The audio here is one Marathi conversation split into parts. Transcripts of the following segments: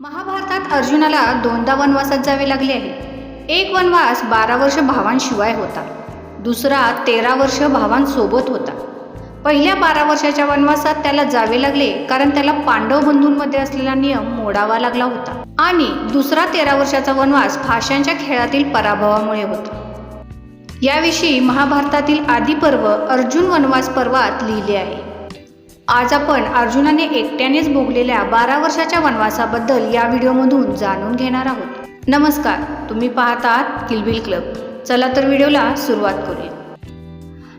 महाभारतात अर्जुनाला दोनदा वनवासात जावे लागले आहे. एक वनवास बारा वर्ष भावांशिवाय होता. दुसरा तेरा वर्ष भावांसोबत होता. पहिल्या बारा वर्षाच्या वनवासात त्याला जावे लागले कारण त्याला पांडव बंधूंमध्ये असलेला नियम मोडावा लागला होता. आणि दुसरा तेरा वर्षाचा वनवास फाशांच्या खेळातील पराभवामुळे होता. याविषयी महाभारतातील आदिपर्व अर्जुन वनवास पर्वात लिहिले आहे. आज आपण अर्जुनाने एकट्यानेच भोगलेल्या बारा वर्षाच्या वनवासाबद्दल या व्हिडिओमधून जाणून घेणार आहोत. नमस्कार तुम्ही पाहतात किलबिल क्लब. चला तर व्हिडिओला सुरुवात करूया.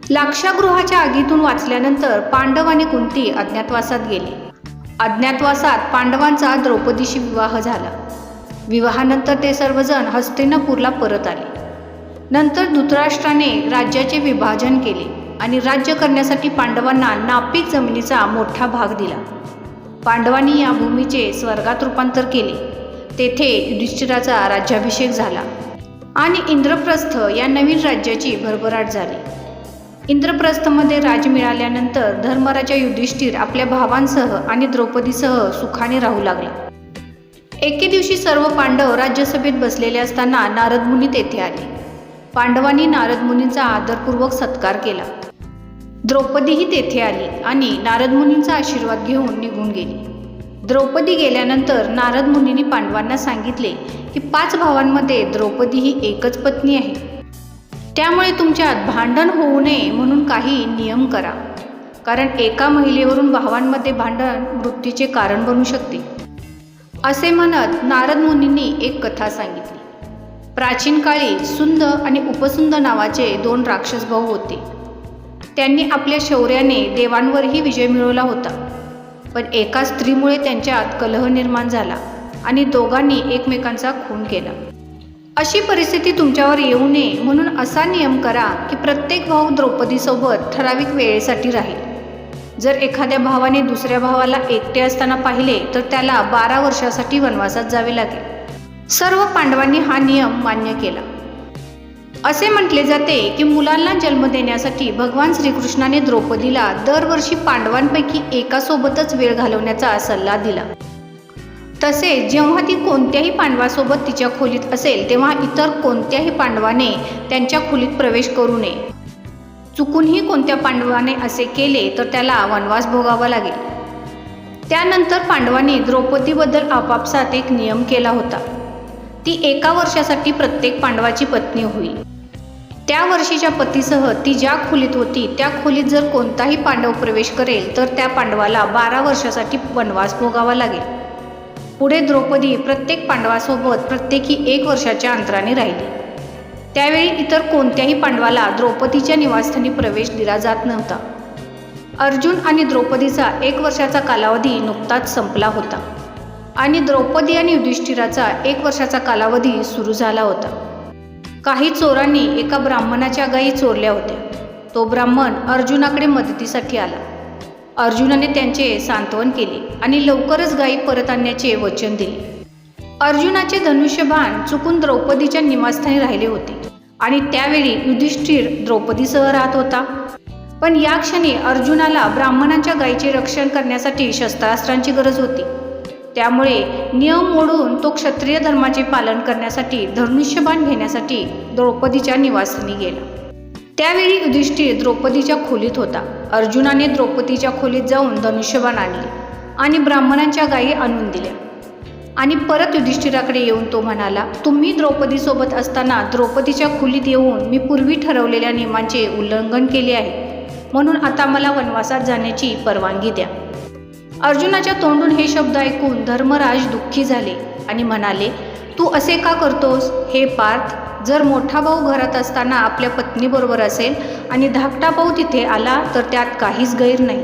लाक्षागृहाच्या आगीतून वाचल्यानंतर पांडव आणि कुंती अज्ञातवासात गेले. अज्ञातवासात पांडवांचा द्रौपदीशी विवाह झाला. विवाहानंतर ते सर्वजण हस्तिनापूरला परत आले. नंतर धृतराष्ट्राने राज्याचे विभाजन केले. आणि राज्य करण्यासाठी पांडवांना नापीक जमिनीचा मोठा भाग दिला. पांडवांनी या भूमीचे स्वर्गात रूपांतर केले. तेथे युधिष्ठिराचा राज्याभिषेक झाला आणि इंद्रप्रस्थ या नवीन राज्याची भरभराट झाली. इंद्रप्रस्थमध्ये राज मिळाल्यानंतर धर्मराजा युधिष्ठिर आपल्या भावांसह आणि द्रौपदीसह सुखाने राहू लागला. एके दिवशी सर्व पांडव राज्यसभेत बसलेले असताना नारद मुनी तेथे आले. पांडवांनी नारदमुनीचा आदरपूर्वक सत्कार केला. द्रौपदीही तेथे आली आणि नारद मुनींचा आशीर्वाद घेऊन निघून गेली. द्रौपदी गेल्यानंतर नारद मुनींनी पांडवांना सांगितले की पाच भावांमध्ये द्रौपदी ही एकच पत्नी आहे. त्यामुळे तुमच्यात भांडण होऊ नये म्हणून काही नियम करा. कारण एका महिलेवरून भावांमध्ये भांडण मृत्यूचे कारण बनू शकते. असे म्हणत नारद मुनींनी एक कथा सांगितली. प्राचीन काळी सुंद आणि उपसुंद नावाचे दोन राक्षस भाऊ होते. त्यांनी आपल्या शौर्याने देवांवरही विजय मिळवला होता. पण एका स्त्रीमुळे त्यांच्यात कलह निर्माण झाला आणि दोघांनी एकमेकांचा खून केला. अशी परिस्थिती तुमच्यावर येऊ नये म्हणून असा नियम करा की प्रत्येक भाऊ द्रौपदीसोबत ठराविक वेळेसाठी राहील. जर एखाद्या भावाने दुसऱ्या भावाला एकटे असताना पाहिले तर त्याला बारा वर्षासाठी वनवासात जावे लागेल. सर्व पांडवांनी हा नियम मान्य केला. असे म्हटले जाते की मुलांना जन्म देण्यासाठी भगवान श्रीकृष्णाने द्रौपदीला दरवर्षी पांडवांपैकी एकासोबतच वेळ घालवण्याचा सल्ला दिला. तसेच जेव्हा ती कोणत्याही पांडवासोबत तिच्या खोलीत असेल तेव्हा इतर कोणत्याही पांडवाने त्यांच्या खोलीत प्रवेश करू नये. चुकूनही कोणत्या पांडवाने असे केले तर त्याला वनवास भोगावा लागेल. त्यानंतर पांडवांनी द्रौपदीबद्दल आपापसात एक नियम केला होता. ती एका वर्षासाठी प्रत्येक पांडवाची पत्नी होईल. त्या वर्षीच्या पतीसह ती ज्या खोलीत होती त्या खोलीत जर कोणताही पांडव प्रवेश करेल तर त्या पांडवाला बारा वर्षासाठी वनवास भोगावा लागेल. पुढे द्रौपदी प्रत्येक पांडवासोबत प्रत्येकी एक वर्षाच्या अंतराने राहिली. त्यावेळी इतर कोणत्याही पांडवाला द्रौपदीच्या निवासस्थानी प्रवेश दिला जात नव्हता. अर्जुन आणि द्रौपदीचा एक वर्षाचा कालावधी नुकताच संपला होता. आणि द्रौपदी आणि युधिष्ठिराचा एक वर्षाचा कालावधी सुरू झाला होता. काही चोरांनी एका ब्राह्मणाच्या गायी चोरल्या होत्या. तो ब्राह्मण अर्जुनाकडे मदतीसाठी आला. अर्जुनाने त्यांचे सांत्वन केले आणि लवकरच गायी परत आणण्याचे वचन दिले. अर्जुनाचे धनुष्यबाण चुकून द्रौपदीच्या निवासस्थानी राहिले होते आणि त्यावेळी युधिष्ठिर द्रौपदीसह राहत होता. पण या क्षणी अर्जुनाला ब्राह्मणांच्या गायीचे रक्षण करण्यासाठी शस्त्रास्त्रांची गरज होती. त्यामुळे नियम मोडून तो क्षत्रिय धर्माचे पालन करण्यासाठी धनुष्यबाण घेण्यासाठी द्रौपदीच्या निवासस्थानी गेला. त्यावेळी युधिष्ठिर द्रौपदीच्या खोलीत होता. अर्जुनाने द्रौपदीच्या खोलीत जाऊन धनुष्यबाण आणले आणि ब्राह्मणांच्या गायी आणून दिल्या. आणि परत युधिष्ठिराकडे येऊन तो म्हणाला तुम्ही द्रौपदीसोबत असताना द्रौपदीच्या खोलीत येऊन मी पूर्वी ठरवलेल्या नियमांचे उल्लंघन केले आहे. म्हणून आता मला वनवासात जाण्याची परवानगी द्या. अर्जुनाच्या तोंडून हे शब्द ऐकून धर्मराज दुःखी झाले आणि म्हणाले तू असे का करतोस? हे पार्थ जर मोठा भाऊ घरात असताना आपल्या पत्नीबरोबर असेल आणि धाकटा भाऊ तिथे आला तर त्यात काहीच गैर नाही.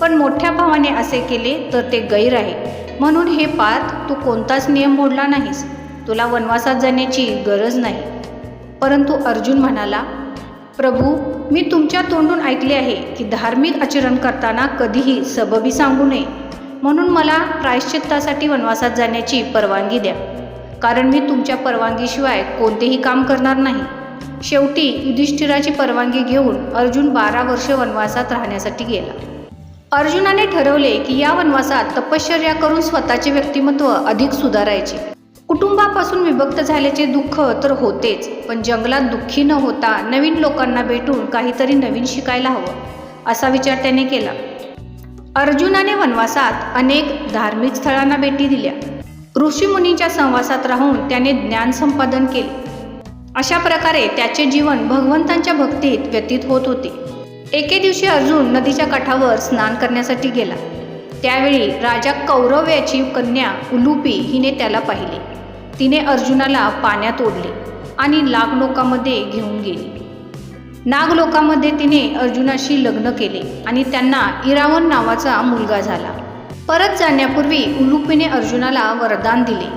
पण मोठ्या भावाने असे केले तर ते गैर आहे. म्हणून हे पार्थ तू कोणताच नियम मोडला नाहीस. तुला वनवासात जाण्याची गरज नाही. परंतु अर्जुन म्हणाला प्रभू मी तुमच्या तोंडून ऐकले आहे की धार्मिक आचरण करताना कधीही सबबी सांगू नये. म्हणून मला प्रायश्चित्तासाठी वनवासात जाण्याची परवानगी द्या. कारण मी तुमच्या परवानगीशिवाय कोणतेही काम करणार नाही. शेवटी युधिष्ठिराची परवानगी घेऊन अर्जुन बारा वर्ष वनवासात राहण्यासाठी गेला. अर्जुनाने ठरवले की या वनवासात तपश्चर्या करून स्वतःचे व्यक्तिमत्व अधिक सुधारायचे. कुटुंबापासून विभक्त झाल्याचे दुःख तर होतेच पण जंगलात दुःखी न होता नवीन लोकांना भेटून काहीतरी नवीन शिकायला हवं असा विचार त्याने केला. अर्जुनाने वनवासात अनेक धार्मिक स्थळांना भेटी दिल्या. ऋषीमुनींच्या संवासात राहून त्याने ज्ञान संपादन केले. अशा प्रकारे त्याचे जीवन भगवंतांच्या भक्तीत व्यतीत होत होते. एके दिवशी अर्जुन नदीच्या काठावर स्नान करण्यासाठी गेला. त्यावेळी राजा कौरव याची कन्या उलुपी हिने त्याला पाहिले. तिने अर्जुनाला पाण्यात ओढले आणि नागलोकामध्ये घेऊन गेली. नागलोकामध्ये तिने अर्जुनाशी लग्न केले आणि त्यांना इरावण नावाचा मुलगा झाला. परत जाण्यापूर्वी उलुपीने अर्जुनाला वरदान दिले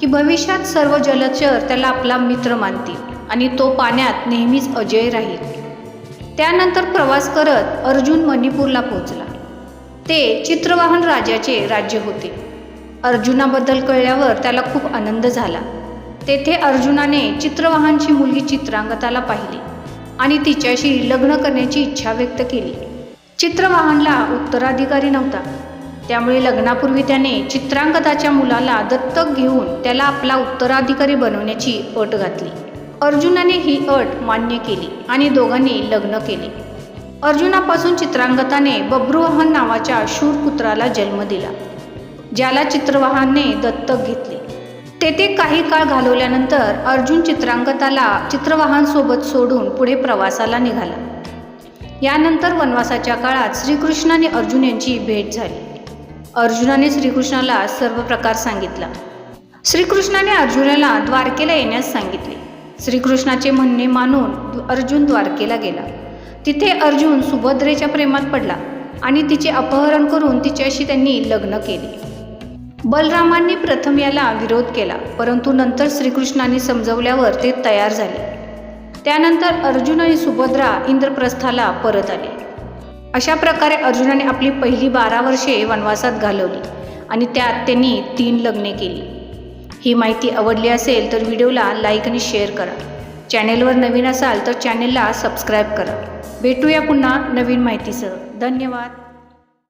की भविष्यात सर्व जलचर त्याला आपला मित्र मानतील आणि तो पाण्यात नेहमीच अजय राहील. त्यानंतर प्रवास करत अर्जुन मणिपूरला पोहोचला. ते चित्रवाहन राजाचे राज्य होते. अर्जुनाबद्दल कळल्यावर त्याला खूप आनंद झाला. तेथे अर्जुनाने चित्रवाहांची मुलगी चित्रांगताला पाहिली आणि तिच्याशी लग्न करण्याची इच्छा व्यक्त केली. चित्रवाहनला उत्तराधिकारी नव्हता. त्यामुळे लग्नापूर्वी त्याने चित्रांगदाच्या मुलाला दत्तक घेऊन त्याला आपला उत्तराधिकारी बनवण्याची अट घातली. अर्जुनाने ही अट मान्य केली आणि दोघांनी लग्न केले. अर्जुनापासून चित्रांगताने बब्रुवाहन नावाच्या शूरपुत्राला जन्म दिला. ज्याला चित्रवाहाने दत्तक घेतले. तेथे काही काळ घालवल्यानंतर अर्जुन चित्रांगताला चित्रवाहांसोबत सोडून पुढे प्रवासाला निघाला. यानंतर वनवासाच्या काळात श्रीकृष्णाने अर्जुन यांची भेट झाली. अर्जुनाने श्रीकृष्णाला सर्व प्रकार सांगितला. श्रीकृष्णाने अर्जुनाला द्वारकेला येण्यास सांगितले. श्रीकृष्णाचे म्हणणे मानून अर्जुन द्वारकेला गेला. तिथे अर्जुन सुभद्रेच्या प्रेमात पडला आणि तिचे अपहरण करून तिच्याशी त्यांनी लग्न केले. बलरामांनी प्रथम याला विरोध केला परंतु नंतर श्रीकृष्णाने समजवल्यावर ते तयार झाले. त्यानंतर अर्जुन आणि सुभद्रा इंद्रप्रस्थाला परत आले. अशा प्रकारे अर्जुनाने आपली पहिली बारा वर्षे वनवासात घालवली आणि त्यात त्यांनी तीन लग्ने केली. ही माहिती आवडली असेल तर व्हिडिओला लाईक आणि शेअर करा. चॅनेलवर नवीन असाल तर चॅनेलला सबस्क्राईब करा. भेटूया पुन्हा नवीन माहितीसह. धन्यवाद.